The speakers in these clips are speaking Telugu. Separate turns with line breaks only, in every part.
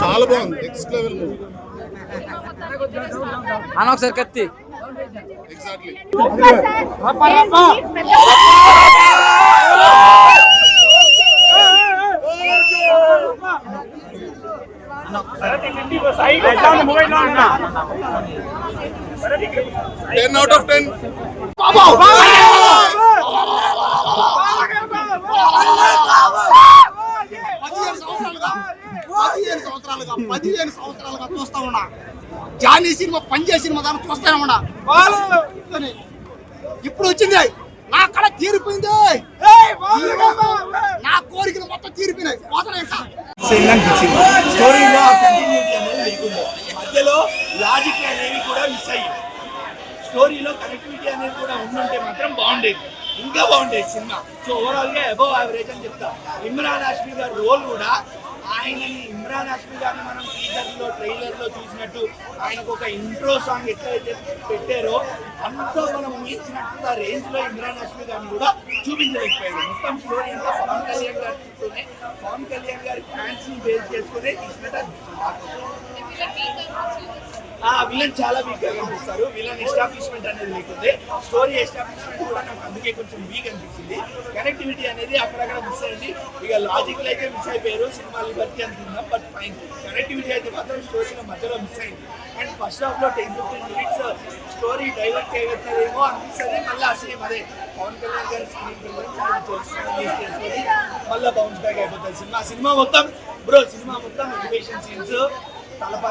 చాలా బాగుంది. నెక్స్ట్ లెవెల్ మూవీ
అన్న ఒకసారి కత్తి.
Exactly ten out of ten
పదిహేను సంవత్సరాలుగా పదిహేను సంవత్సరాలుగా పదిహేను సంవత్సరాలుగా చూస్తా ఉన్నా. జానీ సినిమా పనిచేసిన సినిమా దాన్ని చూస్తానే ఉన్నా. ఇప్పుడు వచ్చింది. నా కడ తీరిపోయింది. నా కోరికలు మొత్తం తీరిపోయినాయి.
స్టోరీలో అనేది మధ్యలో లాజిక్ అనేవి కూడా మిస్ అయ్యాయి. స్టోరీలో కనెక్టివిటీ అనేది కూడా ఉండుంటే మాత్రం బాగుండేది. ఇంకా బాగుండేది సినిమా. సో ఓవరాల్గా అబౌవ్ యావరేజ్ అని చెప్తా. ఇమ్రాన్ హాష్మి గారి రోల్ కూడా ఆయనని ఇమ్రాన్ హాష్మి గారిని మనం టీజర్లో ట్రైలర్లో చూసినట్టు ఆయనకు ఒక ఇంట్రో సాంగ్ ఎట్లయితే పెట్టారో అంత మనం ఊహించినట్టు ఆ రేంజ్లో ఇమ్రాన్ హాష్మి గారిని కూడా చూపించలేకపోయారు మొత్తం స్టోరీ అంతా పవన్ కళ్యాణ్ గారి చుట్టూనే పవన్ కళ్యాణ్ గారి ఫ్యాన్స్ని బేస్ చేసుకునే తీసినట్టు ఆ విలన్ చాలా వీక్గా కనిపిస్తారు. విలన్ ఎస్టాబ్లిష్మెంట్ అనేది లేకుంది స్టోరీ ఎస్టాబ్లిష్మెంట్ కూడా నాకు అందుకే కొంచెం వీక్ అనిపించింది. కనెక్టివిటీ అనేది అక్కడక్కడ మిస్ అయింది. ఇక లాజిక్ అయితే మిస్ అయిపోయారు. సినిమాలు లిబర్టీ అనుకుందాం బట్ ఫైన్ కనెక్టివిటీ అయితే మాత్రం స్టోరీలో మధ్యలో మిస్ అయింది. అండ్ ఫస్ట్ హాఫ్లో ten fifteen minutes story divert చేయగలుగుతారేమో అనిపిస్తుంది. మళ్ళీ అసలు అదే. పవన్ కళ్యాణ్ గారి స్క్రీన్ మళ్ళీ బౌన్స్ బ్యాక్ అయిపోతుంది. సినిమా సినిమా మొత్తం బ్రో సినిమా మొత్తం ఎలివేషన్ సీన్స్ తలప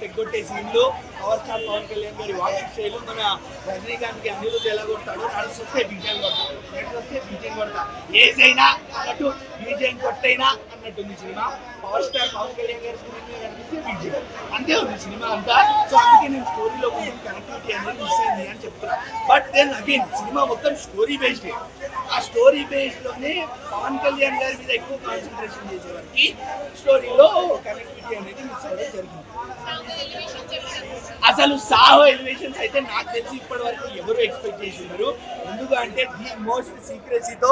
తెగ్గొట్టేసి ఇల్లు పవర్ స్టార్ పవన్ కళ్యాణ్ గారి వాకింగ్ స్టైలు మన రజనీకాంత్కి అనిరుద్ధ్ ఎలా కొడతాడు వస్తే బీజేం కొడతాడు వస్తే బీజేం కొడతా. ఏదైనా అన్నట్టు బీజేం కొట్టైనా అన్నట్టుంది cinema. Power star Pawan Kalyan గారి స్క్రీన్ మీద కనిపిస్తే బీజేం. అంతే ఉంది సినిమా అంతా. సో అందుకే నేను స్టోరీలో కొంచెం కనెక్టివిటీ అనేది మిస్ అయింది అని చెప్తున్నా. బట్ దెన్ అగైన్ సినిమా మొత్తం స్టోరీ బేస్డ్ ఆ స్టోరీ బేస్డ్లోనే పవన్ కళ్యాణ్ గారి మీద ఎక్కువ కాన్సన్ట్రేషన్ చేసేవారికి స్టోరీలో కనెక్టివిటీ అనేది మిస్ అవ్వడం జరిగింది. అసలు సాహో ఎలివేషన్స్ అయితే నాకు తెలిసి ఇప్పటి వరకు ఎవరు ఎక్స్పెక్ట్ చేసి ఉన్నారు ఎందుకంటే ది మోస్ట్ సీక్రెసీతో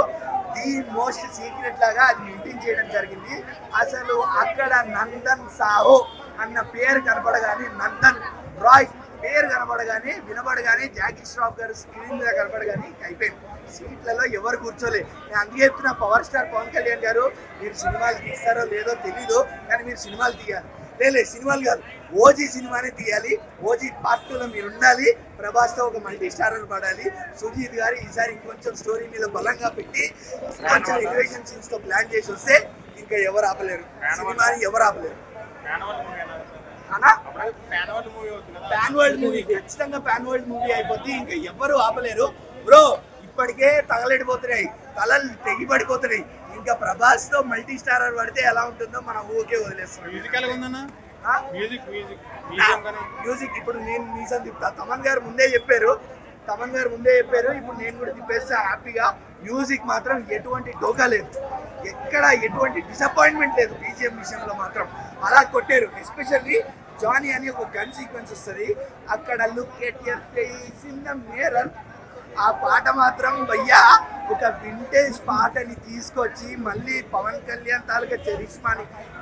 ది మోస్ట్ సీక్రెట్ లాగా అది మెయింటైన్ చేయడం జరిగింది. అసలు అక్కడ నందన్ సాహో అన్న పేరు కనపడగానే నందన్ రాయ్ పేరు కనబడగానే వినబడగానే జాకీ ష్రాఫ్ గారు స్క్రీన్ మీద కనబడగానే అయిపోయింది. సీట్లలో ఎవరు కూర్చోలే. నేను అందుకే చెప్తున్నా పవర్ స్టార్ పవన్ కళ్యాణ్ గారు మీరు సినిమాలు తీస్తారో లేదో తెలీదు కానీ మీరు సినిమాలు తీయాలి. లేదు సినిమాలు కాదు ఓజీ సినిమానే తీయాలి. ఓజీ పార్ట్ టూలో మీరు ఉండాలి. ప్రభాస్తో ఒక మల్టీ స్టారర్ పడాలి. సుజీత్ గారు ఈసారి ఇంకొంచెం స్టోరీ మీద బలంగా పెట్టి కొంచెం ఎలివేషన్ సీన్స్తో ప్లాన్ చేసి వస్తే ఇంకా ఎవరు ఆపలేరు. సినిమాని ఎవరు ఆపలేరు. వరల్డ్ మూవీ ఖచ్చితంగా పాన్ వరల్డ్ మూవీ అయిపోద్ది. ఇంకా ఎవరు ఆపలేరు. బ్రో ఇప్పటికే తగలెడిపోతున్నాయి. తలలు తెగి పడిపోతున్నాయి ఇంకా ప్రభాస్తో మల్టీ స్టారర్ పడితే ఎలా ఉంటుందో మనం?
మ్యూజిక్ మ్యూజిక్
మ్యూజిక్ ఇప్పుడు నేను మీసం తిప్పుతా. తమన్ గారు ముందే చెప్పారు. తమన్ గారు ముందే చెప్పారు. ఇప్పుడు నేను కూడా తిప్పేస్తా హ్యాపీగా. మ్యూజిక్ మాత్రం ఎటువంటి డోకా లేదు. ఎక్కడ ఎటువంటి డిసప్పాయింట్మెంట్ లేదు బీజిఎం విషయంలో మాత్రం. అలా కొట్టారు. ఎస్పెషల్లీ జానీ అని ఒక గన్ సీక్వెన్స్ వస్తుంది. అక్కడ look at your face in the mirror. ఆ పాట మాత్రం భయ్యా ఒక వింటేజ్ పాటని తీసుకొచ్చి మళ్ళీ పవన్ కళ్యాణ్ తాలూకా చరిష్మాని